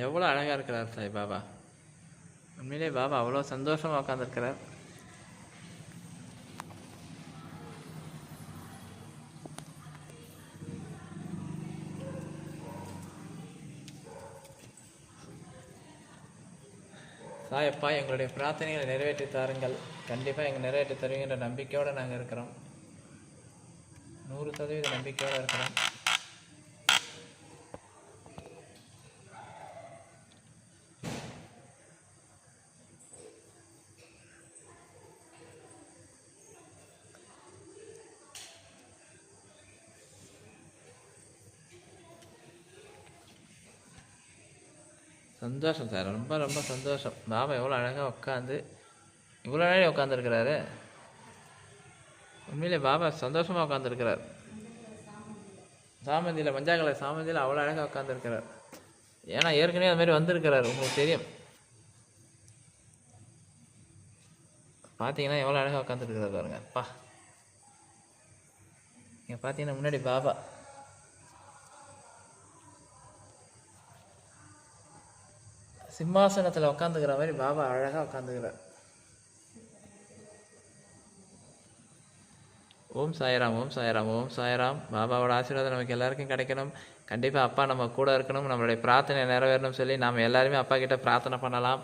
எவ்வளோ அழகாக இருக்கிறார் சாய் பாபா. உண்மையிலே பாபா அவ்வளோ சந்தோஷமாக உட்காந்துருக்கிறார் சாயப்பா எங்களுடைய பிரார்த்தனைகளை நிறைவேற்றி தாருங்கள். கண்டிப்பாக எங்கள் நிறைவேற்றி தருவீங்கிற நம்பிக்கையோடு நாங்கள் இருக்கிறோம். நூறு சதவீத நம்பிக்கையோடு இருக்கிறோம். சந்தோஷம் சார். ரொம்ப ரொம்ப சந்தோஷம். பாபா எவ்வளோ அழகாக உட்காந்து இவ்வளோ நேரம் உட்காந்துருக்கிறாரு உண்மையிலே பாபா சந்தோஷமாக உட்காந்துருக்கிறார் சாமந்தியில் மஞ்சா கலர் சாமந்தியில் அவ்வளோ அழகாக உட்காந்துருக்கிறார் ஏன்னா ஏற்கனவே அது மாதிரி வந்திருக்கிறார் உங்களுக்கு தெரியும். பார்த்தீங்கன்னா எவ்வளோ அழகாக உட்காந்துருக்கிறார் பாருங்க. அப்பா. நீங்கள் பார்த்தீங்கன்னா முன்னாடி பாபா. சிம்மாசனத்தில் உட்காந்துக்கிற மாதிரி பாபா அழகாக உட்காந்துக்கிறார் ஓம் சாய்ராம் ஓம் சாய்ராம் ஓம் சாய்ராம். பாபாவோட ஆசீர்வாதம் நமக்கு எல்லாருக்கும் கிடைக்கணும். கண்டிப்பாக அப்பா நம்ம கூட இருக்கணும் நம்மளுடைய பிரார்த்தனை நிறைவேறணும் சொல்லி நாம் எல்லாருமே அப்பா கிட்ட பிரார்த்தனை பண்ணலாம்.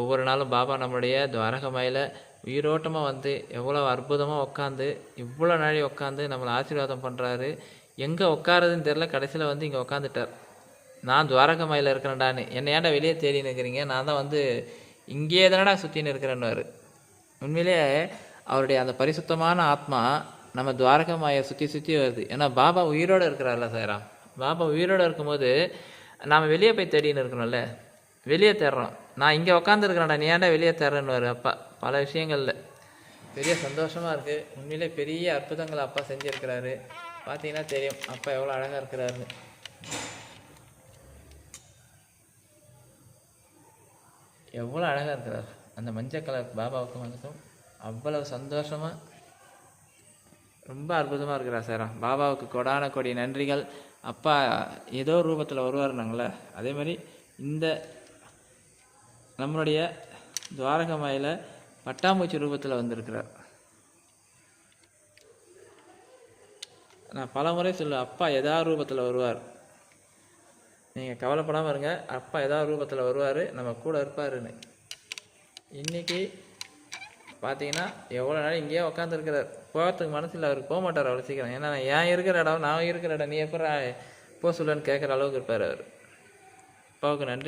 ஒவ்வொரு நாளும் பாபா நம்மளுடைய துவாரகமாயில் உயிரோட்டமாக வந்து எவ்வளோ அற்புதமாக உட்காந்து இவ்வளோ நாளி உட்காந்து நம்மளை ஆசீர்வாதம் பண்ணுறாரு எங்கே உட்காருதுன்னு தெரில கடைசியில் வந்து இங்கே உட்காந்துட்டார் நான் துவாரகமாயில் இருக்கிறேன்டான்னு. என்னை ஏன்டா வெளியே தேடின்னு இருக்கிறீங்க? நான் தான் வந்து இங்கேயே தானடா சுற்றின்னு இருக்கிறேன்னு உண்மையிலேயே அவருடைய அந்த பரிசுத்தமான ஆத்மா நம்ம துவாரகமாயை சுற்றி சுற்றி வருது. ஏன்னா பாபா உயிரோடு இருக்கிறார்ல சாய்ராம். பாபா உயிரோடு இருக்கும்போது நாம் வெளியே போய் தேடின்னு இருக்கணும்ல வெளியே தேடுறோம். நான் இங்கே உக்காந்துருக்கிறேன்டா நீ ஏன்டா வெளியே தேடுறேன்னு அப்பா. பல விஷயங்களில். பெரிய சந்தோஷமாக இருக்குது உண்மையிலே பெரிய அற்புதங்களை அப்பா செஞ்சுருக்கிறாரு. பார்த்தீங்கன்னா தெரியும் அப்பா எவ்வளோ அழகாக இருக்கிறாருன்னு. எவ்வளோ அழகாக இருக்கிறார். அந்த மஞ்சள் கலர் பாபாவுக்கும் வந்துக்கும் அவ்வளவு சந்தோஷமாக ரொம்ப அற்புதமாக இருக்கிறார் சார். பாபாவுக்கு கொடான கொடி நன்றிகள். அப்பா ஏதோ ரூபத்தில் வருவாருனாங்களே அதே மாதிரி இந்த நம்மளுடைய துவாரகமாயில் பட்டாம்பூச்சி ரூபத்தில் வந்திருக்கிறார். நான் பல முறை சொல்லுவேன் அப்பா எதா ரூபத்தில் வருவார். நீங்கள் கவலைப்படாமல் இருங்க. அப்பா ஏதாவது ரூபத்தில் வருவார் நம்ம கூட இருப்பாருன்னு. இன்றைக்கி பார்த்தீங்கன்னா எவ்வளோ நாள் இங்கேயே உட்காந்துருக்கிறார் போகிறதுக்கு மனசில் அவர் போக மாட்டார் அவ்வளோ சீக்கிரம். ஏன்னா நான் ஏன் இருக்கிற இடம் நான் இருக்கிற இடம் நீ எப்போ போக சொல்லுன்னு கேட்குற அளவுக்கு இருப்பார் அவர். அப்பாவுக்கு நன்றி.